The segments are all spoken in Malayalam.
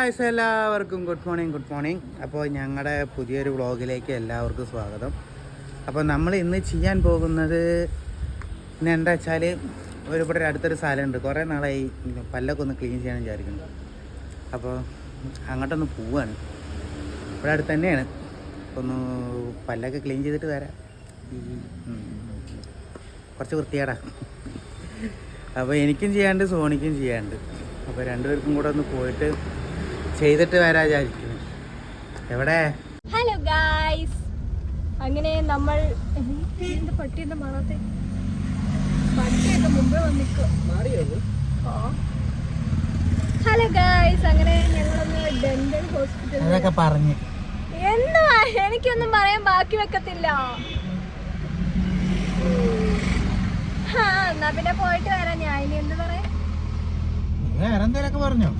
ഗായ്സ് എല്ലാവർക്കും ഗുഡ് മോർണിംഗ് ഗുഡ് മോർണിംഗ് അപ്പോൾ ഞങ്ങളുടെ പുതിയൊരു വ്ളോഗിലേക്ക് എല്ലാവർക്കും സ്വാഗതം. അപ്പോൾ നമ്മൾ ഇന്ന് ചെയ്യാൻ പോകുന്നത് എന്താ വെച്ചാൽ ഒരുപാട് അടുത്തൊരു സ്ഥലമുണ്ട്. കുറേ നാളായി പല്ലൊക്കെ ഒന്ന് ക്ലീൻ ചെയ്യാൻ വിചാരിക്കുന്നു. അപ്പോൾ അങ്ങോട്ടൊന്ന് പോവാണ്. ഇവിടെ അടുത്ത് തന്നെയാണ്. ഒന്ന് പല്ലൊക്കെ ക്ലീൻ ചെയ്തിട്ട് വരാം. കുറച്ച് വൃത്തിയാടാ അപ്പോൾ എനിക്കും ചെയ്യാണ്ട് സോണിക്കും ചെയ്യാണ്ട് അപ്പോൾ രണ്ടുപേർക്കും കൂടെ ഒന്ന് പോയിട്ട് ചെയ്തിട്ട് വരാചാരിക്കുന്നു എവിടെ? ഹലോ ഗായ്സ് അങ്ങനെ നമ്മൾ പട്ടിന്റെ മണത്തെ? പട്ടിയൊക്കെ മുമ്പേ വന്നിക്കും. ഹലോ ഗായ്സ് അങ്ങനെ ഞങ്ങളൊന്ന് ഡെന്റൽ ഹോസ്പിറ്റലിൽ അതൊക്കെ പറഞ്ഞ്. എന്തുവാ എനിക്കൊന്നും പറയാൻ ബാക്കി വെക്കത്തില്ല. എന്നാ പിന്നെ പോയിട്ട് വരാം. ഞാൻ ഇനി എന്ത് പറയാ? നീ വേറെ എന്തെങ്കിലുമൊക്കെ പറഞ്ഞോ?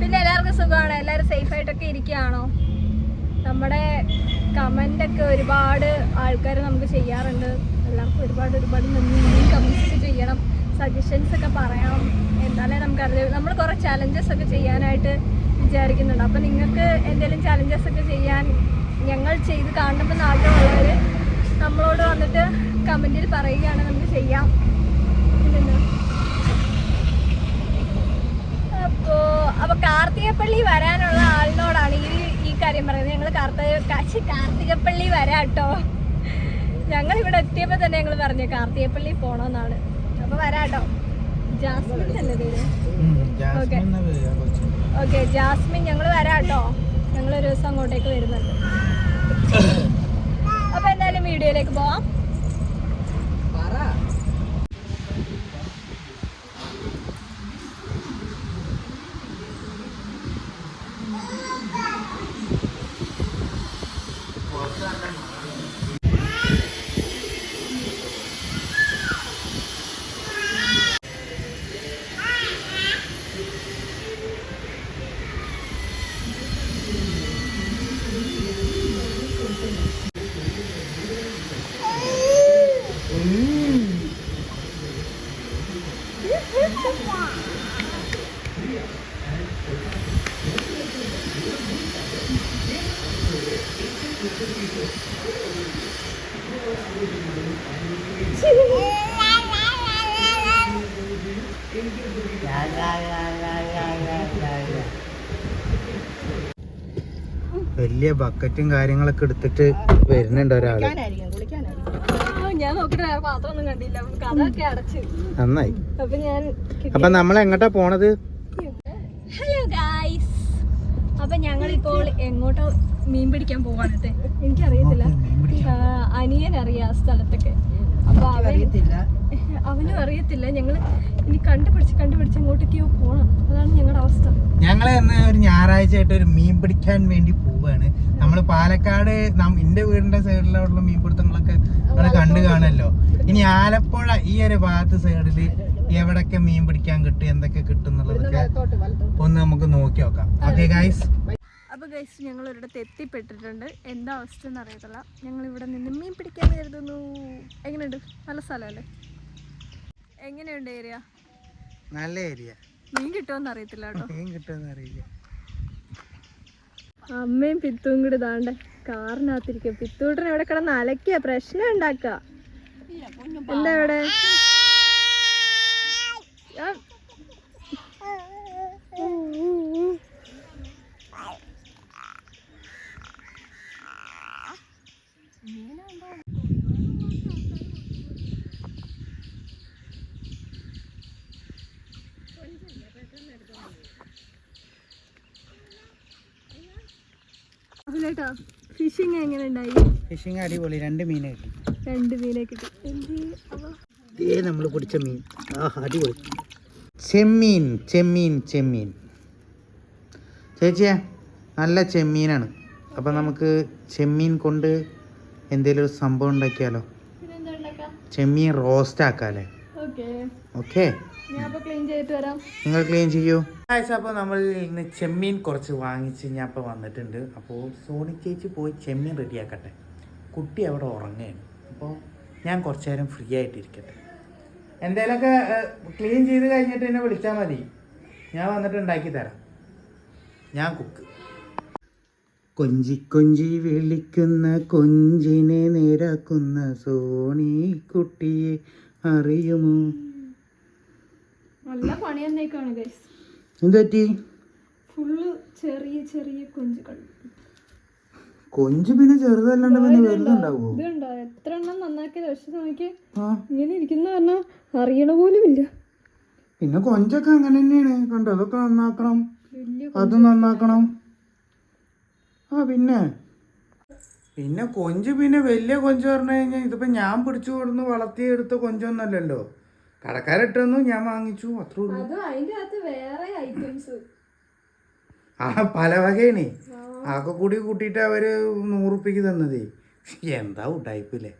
പിന്നെ എല്ലാവർക്കും സുഖമാണ്. എല്ലാവരും സേഫ് ആയിട്ടൊക്കെ ഇരിക്കുകയാണോ? നമ്മുടെ കമന്റ് ഒക്കെ ഒരുപാട് ആൾക്കാർ നമുക്ക് ചെയ്യാറുണ്ട്. എല്ലാവർക്കും ഒരുപാട് ഒരുപാട് നന്ദി. കമൻസ് ചെയ്യണം. സജഷൻസ് ഒക്കെ പറയണം എന്നാലേ നമുക്കറിയ നമ്മൾ കുറേ ചലഞ്ചസ് ഒക്കെ ചെയ്യാനായിട്ട് വിചാരിക്കുന്നുണ്ട്. അപ്പം നിങ്ങൾക്ക് എന്തെങ്കിലും ചലഞ്ചസ് ഒക്കെ ചെയ്യാൻ ഞങ്ങൾ ചെയ്ത് കാണണമെന്ന് ആഗ്രഹമുള്ളവർ നമ്മളോട് വന്നിട്ട് കമന്റിൽ പറയുകയാണ്. നമുക്ക് ചെയ്യാം. പിന്നെന്താ? അപ്പോ കാർത്തികപ്പള്ളി വരാനുള്ള ആളിനോടാണ് ഈ ഈ കാര്യം പറയുന്നത്. ഞങ്ങൾ കാർത്തിക കാർത്തികപ്പള്ളി വരാട്ടോ. ഞങ്ങൾ ഇവിടെ എത്തിയപ്പോ തന്നെ ഞങ്ങൾ പറഞ്ഞു കാർത്തികപ്പള്ളി പോണോന്നാണ്. അപ്പൊ വരാട്ടോ. ജാസ്മിൻ അല്ലേ പേര്. ഓക്കെ. ജാസ്മിൻ ഞങ്ങൾ വരാട്ടോ. ഞങ്ങൾ ഒരു ദിവസം അങ്ങോട്ടേക്ക് വരുന്നുണ്ട്. അപ്പൊ എന്തായാലും വീഡിയോയിലേക്ക് പോവാം. വലിയ ബക്കറ്റും കാര്യങ്ങളൊക്കെ എടുത്തിട്ട് വരുന്നുണ്ട് ഒരാൾ. നന്നായി. അപ്പൊ നമ്മൾ എങ്ങോട്ടാ പോണത് ഹലോ ഗായ്സ് അപ്പൊ ഞങ്ങളിപ്പോൾ എങ്ങോട്ടോ മീൻ പിടിക്കാൻ പോവാണ് ട്ടോ. എനിക്കറിയത്തില്ല ആ, അനിയൻ അറിയാ സ്ഥലത്തൊക്കെ. അപ്പൊ അവൻ അവനും അറിയത്തില്ല. ഞങ്ങൾ ഇനി കണ്ടുപിടിച്ച് കണ്ടുപിടിച്ച് എങ്ങോട്ടേക്കോ പോണം. അതാണ് ഞങ്ങളുടെ അവസ്ഥ. ഞങ്ങൾ ഒരു ഞായറാഴ്ച ആയിട്ട് ഒരു മീൻ പിടിക്കാൻ വേണ്ടി പോവാണ്. നമ്മൾ പാലക്കാട് നം- എന്റെ വീടിന്റെ സൈഡിലുള്ള മീൻപിടുത്തങ്ങളൊക്കെ കണ്ടു കാണല്ലോ. ഇനി ആലപ്പുഴ ഈ ഒരു ഭാഗത്ത് സൈഡിൽ എവിടൊക്കെ മീൻ പിടിക്കാൻ കിട്ടും എന്തൊക്കെ കിട്ടും എന്നുള്ളതൊക്കെ ഒന്ന് നമുക്ക് നോക്കി നോക്കാം. ഓക്കെ ഗൈസ് അപ്പൊ ഗൈസ് ഞങ്ങൾ ഒരിടത്ത് എത്തിപ്പെട്ടിട്ടുണ്ട്. എന്താ അവസ്ഥ എന്ന് അറിയത്തില്ല ഞങ്ങൾ ഇവിടെ നിന്ന് മീൻ പിടിക്കാൻ കരുതുന്നു. എങ്ങനെയുണ്ട്? നല്ല സ്ഥലമല്ലേ? എങ്ങനെയുണ്ട് ഏരിയ നല്ല ഏരിയ മീൻ കിട്ടുമെന്ന് അറിയത്തില്ല കേട്ടോ. മീൻ കിട്ടുമെന്ന് അറിയില്ല. അമ്മയും പിത്തും കൂടി ഇതാണ്ട് കാറിനകത്തിരിക്കും. പിത്തൂട്ടൻ എവിടെ കിടന്ന് അലക്കുക പ്രശ്നം ഉണ്ടാക്ക. എന്താ ഇവിടെ? ആ. അതിലേട്ടാ ഫിഷിങ് എങ്ങനെ ഉണ്ടായി? ഫിഷിങ് അടിപൊളി രണ്ട് മീനെ കിട്ടി. രണ്ട് മീനെ കിട്ടി. എന്ത്? നമ്മൾ പിടിച്ച മീൻ. ആ അടിപൊളി. ചെമ്മീൻ ചെമ്മീൻ ചെമ്മീൻ. ചേച്ചിയെ നല്ല ചെമ്മീനാണ്. അപ്പം നമുക്ക് ചെമ്മീൻ കൊണ്ട് എന്തെങ്കിലും ഒരു സംഭവം ഉണ്ടാക്കിയാലോ? ചെമ്മീൻ റോസ്റ്റ് ആക്കാല്ലേ? ഓക്കെ. നിങ്ങൾ ക്ലീൻ ചെയ്യൂ. ആഴ്ച അപ്പോൾ നമ്മൾ ഇന്ന് ചെമ്മീൻ കുറച്ച് വാങ്ങിച്ച് ഞാൻ ഇപ്പോൾ വന്നിട്ടുണ്ട്. അപ്പോൾ സോണി ചേച്ചി പോയി ചെമ്മീൻ റെഡിയാക്കട്ടെ കുട്ടി അവിടെ ഉറങ്ങുകയാണ്. അപ്പോൾ ഞാൻ കുറച്ച് നേരം ഫ്രീ ആയിട്ടിരിക്കട്ടെ. എന്തേലൊക്കെ ക്ലീൻ ചെയ്ത് കഴിഞ്ഞിട്ട് എന്നെ വിളിച്ചാൽ മതി. ഞാൻ വന്നിട്ട് ഉണ്ടാക്കി തരാം. ഞാൻ കുക്ക് കൊഞ്ചി കൊഞ്ചി വിളിക്കുന്ന കൊഞ്ചിനെ നിരക്കുന്ന സോണി കുട്ടിയെ അറിയുമോ? നല്ല പണി എന്തുപറ്റി? ഫുള്ള് ചെറിയ ചെറിയ കൊഞ്ചുകൾ. കൊഞ്ച് പിന്നെ ചെറുതല്ലാണ്ട് പിന്നെ വലുതുണ്ടാവോ? ഇതുണ്ടോ? എത്ര എണ്ണം നന്നാക്കിയത്? പക്ഷെ നോക്കി ഇങ്ങനെ ഇരിക്കുന്ന പറഞ്ഞാൽ അറിയണ പോലും ഇല്ല. പിന്നെ കൊഞ്ചൊക്കെ അങ്ങനെ തന്നെയാണ്. കണ്ടോ? അതൊക്കെ നന്നാക്കണം. അത് നന്നാക്കണം. ആ പിന്നെ? പിന്നെ കൊഞ്ച് പിന്നെ വലിയ കൊഞ്ച് പറഞ്ഞു കഴിഞ്ഞാൽ ഇതിപ്പോ ഞാൻ പിടിച്ചു കൊടുന്ന് വളർത്തിയെടുത്ത കൊഞ്ചൊന്നല്ലല്ലോ. കടക്കാരിട്ടൊന്നു ഞാൻ വാങ്ങിച്ചു. അത്രേ ഉള്ളൂ. ആ പല വകയാണ് ആകെ കൂടി കൂട്ടിയിട്ട് അവർ നൂറുപ്പിക്ക് തന്നതേ. എന്താ ഉണ്ടായിപ്പില്ലേ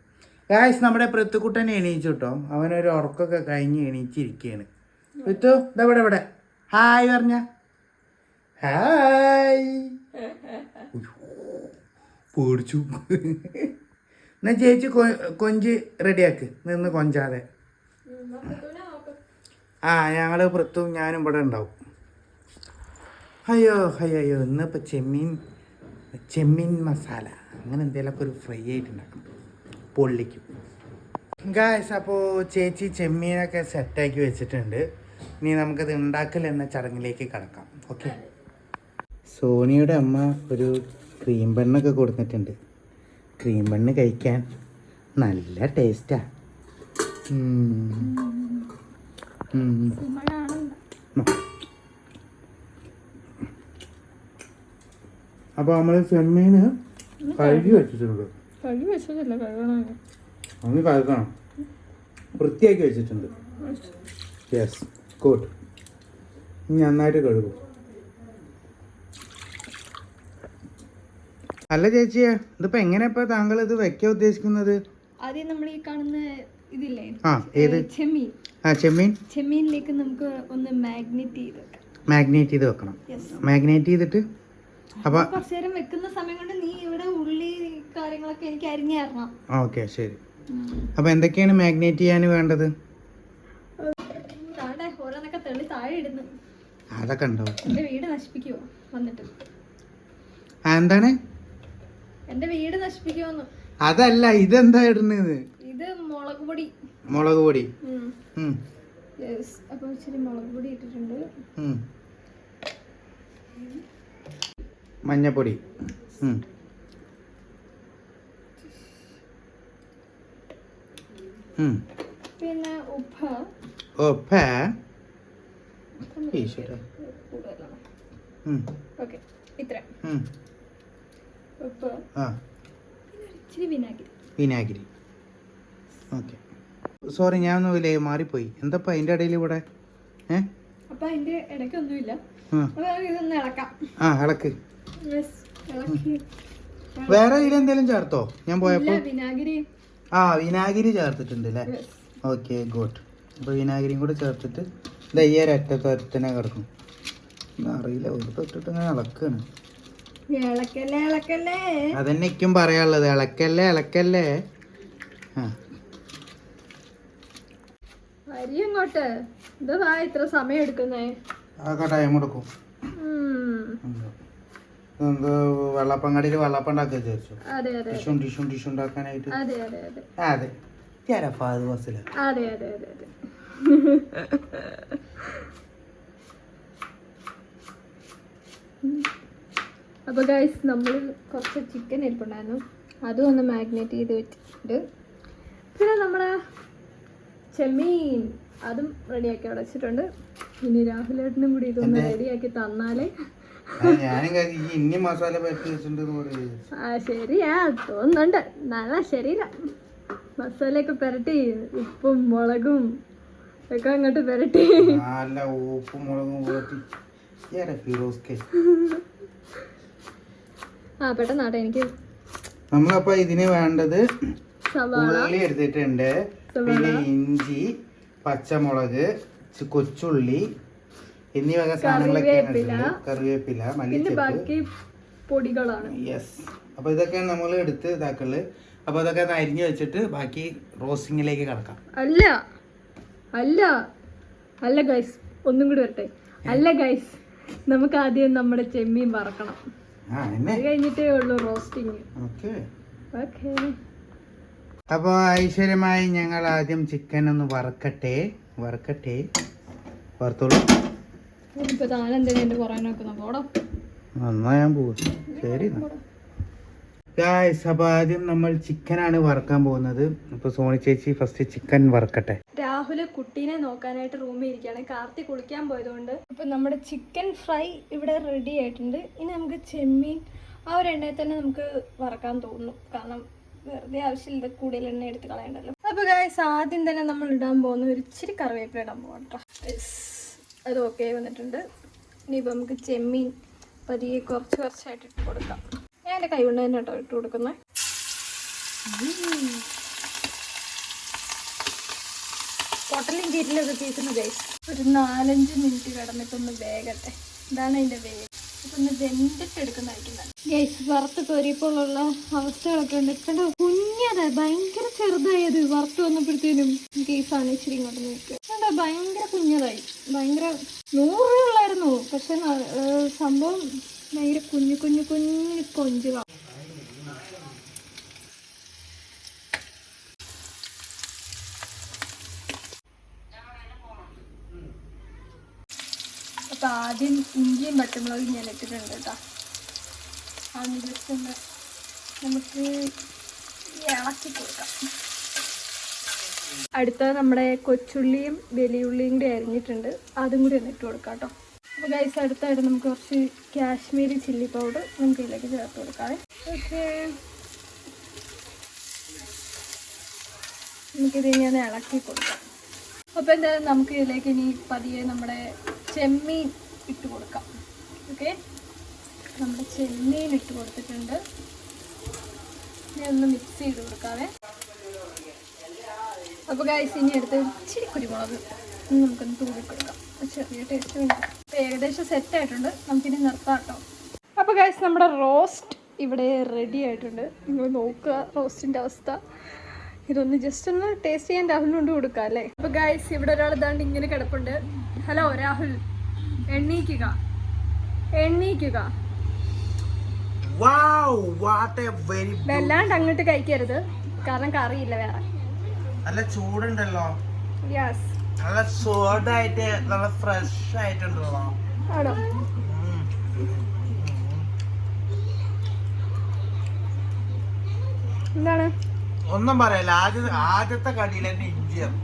ഗായ്സ് നമ്മുടെ പ്രത്തുക്കുട്ടൻ എണീച്ചു കേട്ടോ അവനൊരു ഉറക്കൊക്കെ കഴിഞ്ഞ് എണീച്ചിരിക്കുകയാണ് പൃത്തു ഇതാ ഇവിടെ ഇവിടെ. ഹായ് പറഞ്ഞ. ഹായ് പേടിച്ചു. എന്നാ ചേച്ചി കൊഞ്ച് റെഡിയാക്ക്. നിന്ന് കൊഞ്ചാതെ. ആ ഞങ്ങൾ പൃത്തും ഞാനും ഇവിടെ ഉണ്ടാവും. അയ്യോ അയ്യോ അയ്യോ ഇന്നിപ്പോൾ ചെമ്മീൻ ചെമ്മീൻ മസാല. അങ്ങനെ എന്തെങ്കിലുമൊക്കെ ഒരു ഫ്രൈ ആയിട്ട് ഉണ്ടാക്കും പൊള്ളിക്കും. ഗായ്സ് അപ്പോൾ ചേച്ചി ചെമ്മീനൊക്കെ സെറ്റാക്കി വെച്ചിട്ടുണ്ട്. ഇനി നമുക്കത് ഉണ്ടാക്കൽ എന്ന ചടങ്ങിലേക്ക് കടക്കാം. ഓക്കെ സോണിയുടെ അമ്മ ഒരു ക്രീം ബണ്ണൊക്കെ കൊടുത്തിട്ടുണ്ട്. ക്രീം ബണ്ണ് കഴിക്കാൻ നല്ല ടേസ്റ്റാ അപ്പോൾ നമ്മൾ ചെമ്മീന് കഴുകി വെച്ചിട്ടുണ്ട്. കഴുകി വെച്ചതല്ല കഴുകണം. ഒന്ന് കഴുകണം. വൃത്തിയാക്കി വെച്ചിട്ടുണ്ട്. യെസ് ഗുഡ് ഇനി നന്നായിട്ട് കഴുകും. അല്ല ചേച്ചിയെ ഇതിപ്പോ എങ്ങനെ ഇപ്പൊ താങ്കൾ ഇത് വെക്കാൻ ഉദ്ദേശിക്കുന്നത്? ആദ്യം നമ്മൾ ഈ കാണുന്ന ഇതില്ലേ? ആ ഏത്? ചെമ്മീൻ. ആ ചെമ്മീൻ? ചെമ്മീനിലേക്ക് നമുക്ക് ഒന്ന് മാഗ്നറ്റ് ചെയ്ത് മാഗ്നേറ്റ് ചെയ്ത് വെക്കണം. യെസ് മാഗ്നേറ്റ് ചെയ്തിട്ട് അപ്പൊ കുറച്ചു നേരം വെക്കുന്ന സമയം കൊണ്ട് നീ ഇവിടെ ഉള്ളി കാര്യങ്ങളൊക്കെ എനിക്ക് അരിഞ്ഞു തരണം. ഓക്കെ ശരി. അപ്പൊ എന്തൊക്കെയാണ് മാഗ്നേറ്റ് ചെയ്യാൻ വേണ്ടത്? ഓരോന്നൊക്കെ തെളി താഴെ ഇടുന്നു. അതൊക്കെ ഉണ്ടോ? എന്റെ വീട് നശിപ്പിക്കുവോ? വന്നിട്ട്. എന്താണ്? എന്റെ വീട് നശിപ്പിക്കുവോന്ന്. അതല്ല ഇതെന്താ ഇടുന്നത്? ഇത് മുളക് പൊടി. മുളക് പൊടി. യെസ് അപ്പൊ ഇച്ചിരി മുളക് പൊടി ഇട്ടിട്ടുണ്ട്. മഞ്ഞപ്പൊടി. പിന്നെ ഉപ്പ്. ഉപ്പ. ഓക്കെ ഇത്ര. ആ. ഇച്ചിരി വിനാഗിരി. വിനാഗിരി. ഓക്കെ. സോറി ഞാൻ ഒന്നുമില്ലേ മാറിപ്പോയി. എന്തപ്പാ അതിന്റെ ഇടയിൽ ഇവിടെ? ഏ? അപ്പൊ അതിന്റെ ഇടയ്ക്കൊന്നുമില്ല ഇതൊന്ന് ഇളക്കാം. ആ ഇളക്കി. വേറെ ഇതിലെന്തെങ്കിലും ചേർത്തോ? ഞാൻ പോയപ്പോ ആ വിനാഗിരി ചേർത്തിട്ടുണ്ട് അല്ലേ. ഓക്കെ ഗുഡ് അപ്പോൾ വിനാഗിരിയും കൂടെ ചേർത്തിട്ട് ഇത് ഈ കിടക്കും. അറിയില്ല ഒരു തൊട്ടിട്ട് ഇങ്ങനെ ഇളക്കാണ്. അതന്നെ ഇക്കും പറയാനുള്ളത് ഇളക്കല്ലേ ഇളക്കല്ലേ? ആ. അരി അങ്ങോട്ട് ഇത് ഇത്ര സമയം എടുക്കുന്നേ. ആ ടൈം എടുക്കും. വെള്ളപ്പങ്ങടിയിൽ വെള്ളപ്പം ഉണ്ടാക്കുക വിചാരിച്ചു ടിഷ്യൂ ടിഷ്യൂ ടിഷ്യൂ ഉണ്ടാക്കാനായിട്ട്. അതെ അതെ ഫാദ് ബസ്സില. അപ്പോൾ ഗൈസ് നമ്മൾ കുറച്ച് ചിക്കൻ ഇരിപ്പുണ്ടായിരുന്നു. അതും ഒന്ന് മാഗ്നേറ്റ് ചെയ്ത് വെച്ചിട്ടുണ്ട്. പിന്നെ നമ്മുടെ ചെമ്മീൻ അതും റെഡിയാക്കി അടച്ചിട്ടുണ്ട്. ഇനി രാഹുലേട്ടനും കൂടി ഇതൊന്ന് റെഡിയാക്കി തന്നാലേ ഞാനും കരുതി ഈ മസാല പറ്റി വെച്ചിട്ടുണ്ടെന്ന് പറയുന്നത് ആ ശരിയാ തോന്നുന്നുണ്ട്. നല്ല മസാലയൊക്കെ പുരട്ടി ഉപ്പും മുളകും ഒക്കെ അങ്ങോട്ട് പുരട്ടി. നല്ല ഉപ്പും മുളകും ഫിറോസ്കെ ആ പെട്ടെന്നാട്ടെ എനിക്ക് നമ്മളപ്പോ ഇതിന് വേണ്ടത് ഉള്ളി എടുത്തിട്ടുണ്ട്. പിന്നെ ഇഞ്ചി പച്ചമുളക് കൊച്ചുള്ളി എന്നീ വക സാധനങ്ങളൊക്കെയാണ് കറിവേപ്പില. മല്ലിച്ചപ്പ്. പൊടികളാണ്. യെസ് അപ്പൊ ഇതൊക്കെ നമ്മൾ എടുത്ത് ഇതാക്കൾ അപ്പൊ ഇതൊക്കെ ഒന്ന് അരിഞ്ഞു വെച്ചിട്ട് ബാക്കി റോസിങ്ങിലേക്ക് കടക്കാം. അല്ല. അല്ല. അല്ല ഗൈസ് ഒന്നും കൂടി വരട്ടെ. അല്ല ഗൈസ് നമുക്ക് ആദ്യം നമ്മുടെ ചെമ്മീൻ വറക്കണം. അത് കഴിഞ്ഞിട്ടേ ഉള്ളൂ റോസ്റ്റിങ്. ഓക്കെ. ഓക്കെ. അപ്പോൾ ഐശ്വര്യമായി ഞങ്ങൾ ആദ്യം ചിക്കൻ ഒന്ന് വറക്കട്ടെ. വറക്കട്ടെ. വറുത്തോളൂ. ഇപ്പൊ താനെന്തിനാ എന്റെ പുറകെ നോക്കുന്ന പോടോ. എന്നാ ഞാൻ പോകും ശരി ഗായ്സ് അപ്പോൾ ആദ്യം നമ്മൾ ചിക്കൻ ആണ് വറക്കാൻ പോകുന്നത്. അപ്പോൾ സോണി ചേച്ചി ഫസ്റ്റ് ചിക്കൻ വറക്കട്ടെ. രാഹുൽ കുട്ടീനെ നോക്കാനായിട്ട് റൂമിൽ ഇരിക്കുകയാണ്. കാർത്തി കുളിക്കാൻ പോയതുകൊണ്ട്. ഇപ്പൊ നമ്മുടെ ചിക്കൻ ഫ്രൈ ഇവിടെ റെഡി ആയിട്ടുണ്ട്. ഇനി നമുക്ക് ചെമ്മീൻ ആ ഒരു എണ്ണയിൽ തന്നെ നമുക്ക് വറക്കാൻ തോന്നുന്നു കാരണം വെറുതെ ആവശ്യമില്ല കൂടുതൽ എണ്ണ എടുത്ത് കളയണ്ടല്ലോ. അപ്പൊ ഗായ്സ് ആദ്യം തന്നെ നമ്മൾ ഇടാൻ പോകുന്ന ഒരു ഇച്ചിരി കറിവേപ്പില ഇടാൻ പോകണം കേട്ടോ Yes. അത് ഓക്കെ വന്നിട്ടുണ്ട്. ഇനിയിപ്പോൾ നമുക്ക് ചെമ്മീൻ പതിയെ കുറച്ച് കുറച്ചായിട്ട് ഇട്ട് കൊടുക്കാം. ഞാൻ എന്റെ കൈ കൊണ്ട് തന്നെ കേട്ടോ ഇട്ട് കൊടുക്കുന്നത് പൊട്ടലും ചീറ്റിലൊക്കെ തീർക്കുന്നത് ഒരു നാലഞ്ച് മിനിറ്റ് കിടന്നിട്ടൊന്ന് വേഗട്ടെ. ഇതാണ് അതിന്റെ വേഗം. ഇതൊന്ന് വെന്തിട്ട് എടുക്കുന്നതായിരിക്കും ഗൈസ് വറുത്ത് കോരിയപ്പോഴുള്ള അവസ്ഥകളൊക്കെ ഉണ്ട്. കണ്ടോ? കുഞ്ഞത് ഭയങ്കര ചെറുതായത് വറുത്ത് വന്നപ്പോഴത്തേനും. ഗൈസാണ് ഇച്ചിരി ഇങ്ങോട്ട് നോക്കുക കണ്ടോ? ഭയങ്കര കുഞ്ഞതായി. ഭയങ്കര നൂറുകളായിരുന്നു പക്ഷെ സംഭവം ഭയങ്കര കുഞ്ഞു കുഞ്ഞു കുഞ്ഞു കൊഞ്ചുക അപ്പൊ ആദ്യം ഇഞ്ചിയും പച്ചമുളകും ഞാൻ ഇട്ടിട്ടുണ്ട് കേട്ടോ. ആ ജസ്റ്റ് നമുക്ക് ഇളക്കി കൊടുക്കാം. അടുത്തത് നമ്മുടെ കൊച്ചുള്ളിയും വലിയുള്ളിയും കൂടി അരിഞ്ഞിട്ടുണ്ട്. അതും കൂടി ഒന്ന് ഇട്ട് കൊടുക്കാം കേട്ടോ. അപ്പോൾ ഗൈസ് അടുത്തായിട്ട് നമുക്ക് കുറച്ച് കാശ്മീരി ചില്ലി പൗഡർ നമുക്ക് ഇതിലേക്ക് ചേർത്ത് കൊടുക്കാം. ഓക്കെ ഇനി ഇളക്കി കൊടുക്കാം. അപ്പോൾ എന്തായാലും നമുക്ക് ഇതിലേക്ക് ഇനി പതിയെ നമ്മുടെ ചെമ്മീൻ ഇട്ട് കൊടുക്കാം. ഓക്കെ നമ്മുടെ ചെമ്മീൻ ഇട്ട് കൊടുത്തിട്ടുണ്ട്. ഇനി ഒന്ന് മിക്സ് ചെയ്ത് കൊടുക്കാവേ. അപ്പോൾ ഗൈസ് ഇനി എടുത്ത് ഇച്ചിരി കുരുമുളക് നമുക്കൊന്ന് തൂവി കൊടുക്കാം ചെറിയ ടേസ്റ്റ് വേണ്ടി അപ്പോൾ ഏകദേശം സെറ്റ് ആയിട്ടുണ്ട്. നമുക്കിനി നിർത്താം കേട്ടോ. അപ്പോൾ ഗൈസ് നമ്മുടെ റോസ്റ്റ് ഇവിടെ റെഡി ആയിട്ടുണ്ട്. നിങ്ങൾ നോക്കുക റോസ്റ്റിന്റെ അവസ്ഥ. ഇതൊന്ന് ജസ്റ്റ് ഒന്ന് ടേസ്റ്റ് ചെയ്യാൻ രാഹുലിനോട് കൊടുക്കാം അല്ലേ? അപ്പോൾ ഗൈസ് ഇവിടെ ഒരാൾ ഇതാണ്ട് ഇങ്ങനെ കിടപ്പുണ്ട്. ഹലോ രാഹുൽ. എണ്ണീക്കുക. എണ്ണീക്കുക. വല്ലാണ്ട് അങ്ങോട്ട് കഴിക്കരുത്. കാരണം കറിയില്ല വേറെ. നല്ല ചൂടുണ്ടല്ലോ. നല്ല സോഡായിട്ട് നല്ല ഫ്രഷ് ആയിട്ടുണ്ടല്ലോ. ആണോ? എന്താണ്? ഒന്നും പറയല്ല. ആദ്യ ആദ്യത്തെ കടിയിൽ തന്നെ ഇഞ്ചിയാണ്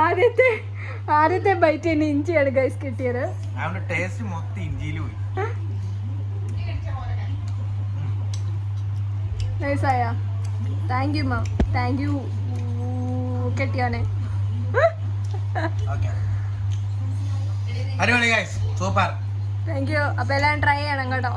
ആദ്യത്തെ ആദ്യത്തെ ബൈറ്റ് തന്നെ ഇഞ്ചിയാണ് ഗൈസ് കിട്ടിയത്. അവന്റെ ടേസ്റ്റ് മൊത്തം ഇഞ്ചിയിൽ പോയി നൈസായ. Thank you ma'am thank you guys super thank you അപ്പോൾ എല്ലാം ട്രൈ ചെയ്യണം കേട്ടോ.